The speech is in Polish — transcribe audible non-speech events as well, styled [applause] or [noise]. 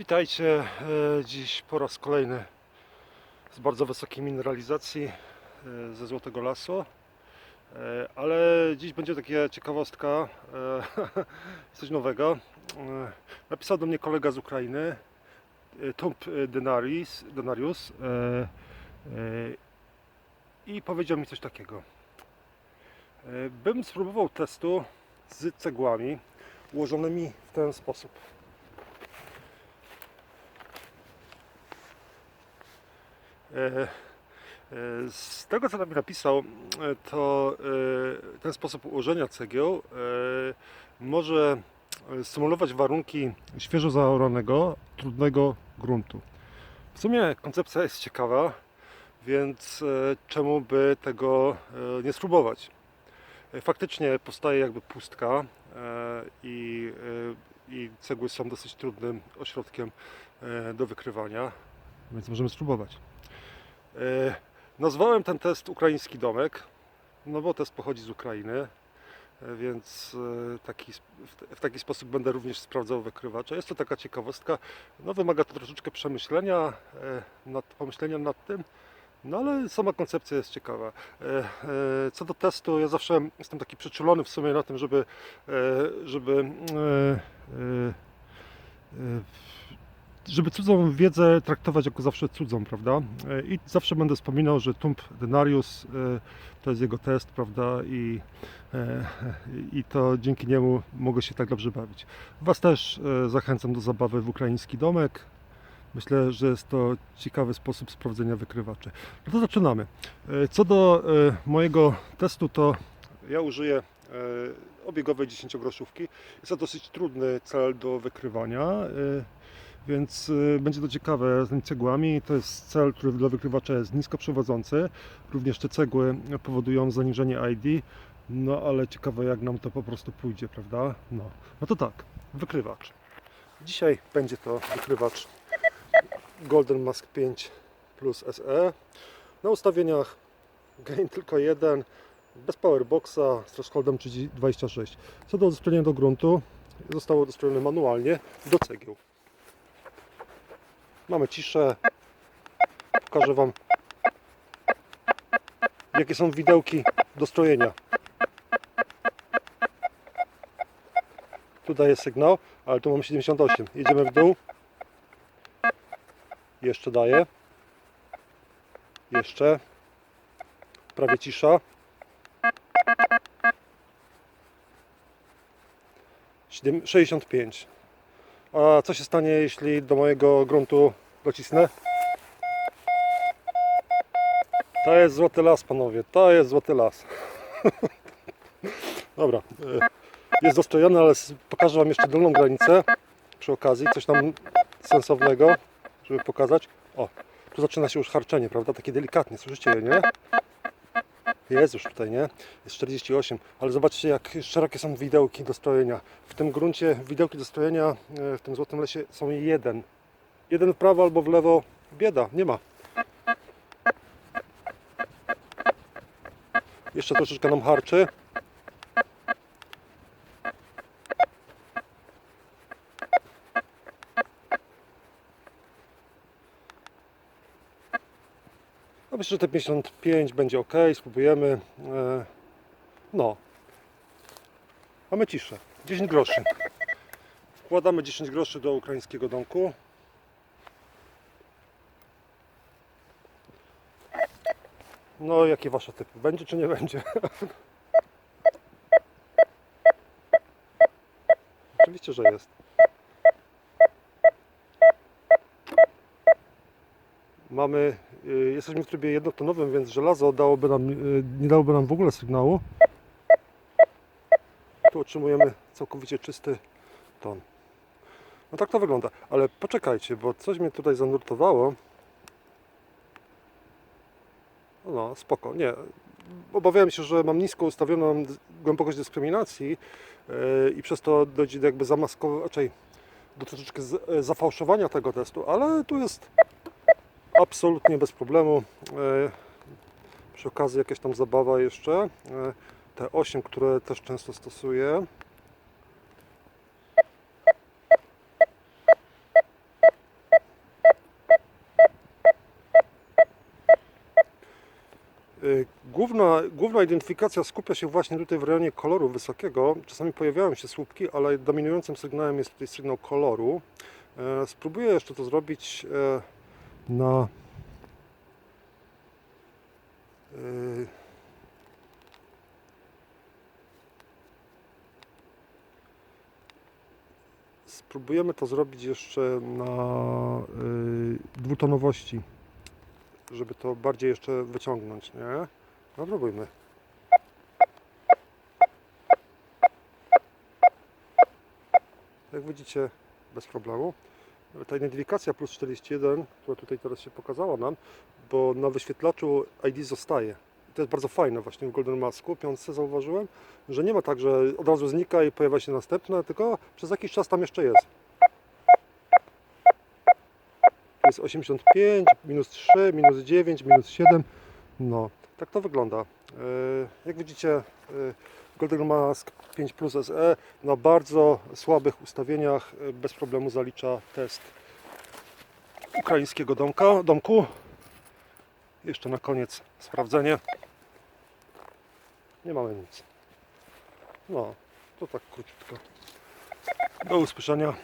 Witajcie. E, Dziś po raz kolejny z bardzo wysokiej mineralizacji e, ze Złotego Lasu. E, Ale dziś będzie taka ciekawostka, [laughs] coś nowego. Napisał do mnie kolega z Ukrainy, Denaris, Denarius e, i powiedział mi coś takiego. Bym spróbował testu z cegłami ułożonymi w ten sposób. Z tego co nam napisał, e, to e, ten sposób ułożenia cegieł e, może e, symulować warunki świeżo zaoranego, trudnego gruntu. W sumie koncepcja jest ciekawa, więc e, czemu by tego e, nie spróbować? E, Faktycznie powstaje jakby pustka e, i, e, i cegły są dosyć trudnym ośrodkiem e, do wykrywania, więc możemy spróbować. E, Nazwałem ten test Ukraiński Domek, no bo test pochodzi z Ukrainy, e, więc e, taki, w taki sposób będę również sprawdzał wykrywacze. Jest to taka ciekawostka, no wymaga to troszeczkę przemyślenia, nad, pomyślenia nad tym, no ale sama koncepcja jest ciekawa. Co do testu, ja zawsze jestem taki przyczulony w sumie na tym, żeby, żeby e, żeby cudzą wiedzę traktować jako zawsze cudzą, prawda? E, I zawsze będę wspominał, że Tump Denarius e, to jest jego test, prawda? I, e, [laughs] I to dzięki niemu mogę się tak dobrze bawić. Was też zachęcam do zabawy w ukraiński domek. Myślę, że jest to ciekawy sposób sprawdzenia wykrywaczy. No to zaczynamy. Co do mojego testu, to ja użyję obiegowej 10-groszówki. Jest to dosyć trudny cel do wykrywania. Więc y, będzie to ciekawe z tymi cegłami. To jest cel, który dla wykrywacza jest nisko przewodzący. Również te cegły powodują zaniżenie ID. No ale ciekawe jak nam to po prostu pójdzie, prawda? No, no to tak, wykrywacz. Dzisiaj będzie to wykrywacz Golden Mask 5 plus SE. Na ustawieniach gain tylko jeden, bez powerboxa z thresholdem 26. Co do uzupełnienia do gruntu, zostało dostrojone manualnie do cegieł. Mamy ciszę. Pokażę Wam, jakie są widełki do strojenia. Tu daje sygnał, ale tu mamy 78. Jedziemy w dół. Jeszcze daje. Jeszcze. Prawie cisza. 7 65. A co się stanie, jeśli do mojego gruntu docisnę? To jest złoty las, panowie. To jest złoty las. [laughs] Dobra. e, Jest dostrojony, ale pokażę Wam jeszcze dolną granicę. Przy okazji coś tam sensownego, żeby pokazać. O, tu zaczyna się już harczenie, prawda? Takie delikatnie, słyszycie je, nie? Jest już tutaj, nie? Jest 48, ale zobaczcie jak szerokie są widełki do strojenia. W tym gruncie widełki do strojenia e, w tym złotym lesie są jeden. Jeden w prawo albo w lewo. Bieda, nie ma. Jeszcze troszeczkę nam harczy. Myślę, że te 55 będzie ok, spróbujemy. E, No. Mamy ciszę. 10 groszy. Wkładamy 10 groszy do ukraińskiego domku. No, jakie wasze typy? Będzie czy nie będzie? [laughs] Oczywiście, że jest. Mamy, y, jesteśmy w trybie jednotonowym, więc żelazo dałoby nam, y, nie dałoby nam w ogóle sygnału. Tu otrzymujemy całkowicie czysty ton. No tak to wygląda. Ale poczekajcie, bo coś mnie tutaj zanurtowało. No, spoko. Nie. Obawiałem się, że mam nisko ustawioną głębokość dyskryminacji yy, i przez to dojdzie do jakby zamaskowania, raczej do troszeczkę z, e, zafałszowania tego testu, ale tu jest absolutnie bez problemu. E, przy okazji jakaś tam zabawa jeszcze. E, te 8, które też często stosuję. E, główna, główna identyfikacja skupia się właśnie tutaj w rejonie koloru wysokiego. Czasami pojawiają się słupki, ale dominującym sygnałem jest tutaj sygnał koloru. Spróbuję jeszcze to zrobić na e, Spróbujemy to zrobić jeszcze na y, dwutonowości, żeby to bardziej jeszcze wyciągnąć, nie? No próbujmy. Jak widzicie, bez problemu. Ta identyfikacja plus 41, która tutaj teraz się pokazała nam, bo na wyświetlaczu ID zostaje. I to jest bardzo fajne właśnie w Golden Masku, piątce zauważyłem, że nie ma tak, że od razu znika i pojawia się następne, tylko przez jakiś czas tam jeszcze jest. Tu jest 85, minus 3, minus 9, minus 7. No, tak to wygląda. E, Jak widzicie, e, Golden Mask 5 Plus SE na bardzo słabych ustawieniach e, bez problemu zalicza test ukraińskiego domka, domku. Jeszcze na koniec sprawdzenie. Nie mamy nic. No, to tak króciutko. Do usłyszenia.